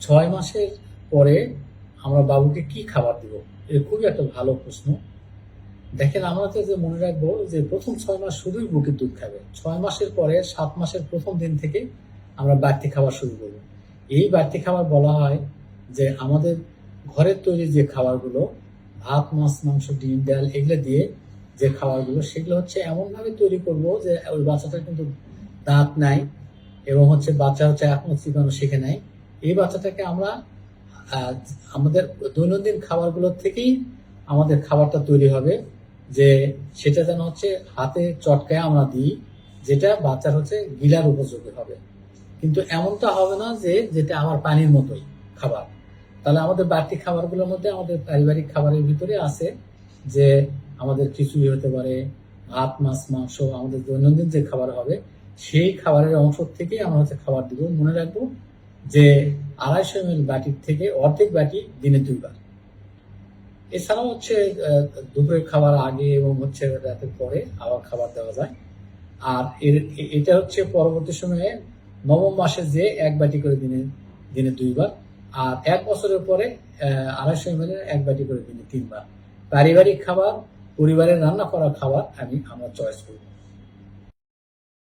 ছয় মাসের পরে আমরা বাবুকে কি খাবার দিব? এটা খুবই একটা ভালো প্রশ্ন। দেখেন, আমরা তো যে মনে রাখব যে প্রথম ছয় মাস শুধুই বুকের দুধ খাবে। ছয় মাসের পরে সাত মাসের প্রথম দিন থেকে আমরা বাড়তি খাবার শুরু করব। এই বাড়তি খাবার বলা হয় যে আমাদের ঘরের তৈরি যে খাবারগুলো, ভাত, মাছ, মাংস, ডিম, ডাল, এগুলো দিয়ে যে খাবারগুলো, সেগুলো হচ্ছে এমনভাবে তৈরি করব যে ওই বাচ্চাটা কিন্তু দাঁত নাই এবং হচ্ছে বাচ্চা হচ্ছে এখনও চিকানো শিখে নাই। এই বাচ্চাটাকে আমরা আমাদের দৈনন্দিন খাবারগুলোর থেকেই আমাদের খাবারটা তৈরি হবে, যে সেটা যেন হচ্ছে হাতে চটকায় আমরা দিই, যেটা বাচ্চার হচ্ছে গিলার উপযোগী হবে। কিন্তু এমনটা হবে না যে যেটা আমার পানির মতোই খাবার। তাহলে আমাদের বাড়তি খাবারগুলোর মধ্যে আমাদের পারিবারিক খাবারের ভিতরে আছে যে আমাদের খিচুড়ি হতে পারে, ভাত, মাছ, মাংস, আমাদের দৈনন্দিন যে খাবার হবে, সেই খাবারের অংশ থেকেই আমরা হচ্ছে খাবার দিব। মনে রাখব যে আড়াইশো এম এল বাটির থেকে অর্ধেক বাটি দিনে দুইবার। এছাড়াও হচ্ছে দুপুরের খাবার আগে এবং হচ্ছে রাতের পরে আবার খাবার দেওয়া যায়। আর এর, এটা হচ্ছে পরবর্তী সময়ে নবম মাসে যে এক বাটি করে দিনে দিনে দুইবার, আর এক বছরের পরে আড়াইশো এম এর এক বাটি করে দিনে তিনবার। পারিবারিক খাবার, পরিবারের রান্না করা খাবার আমি আমার চয়েস করি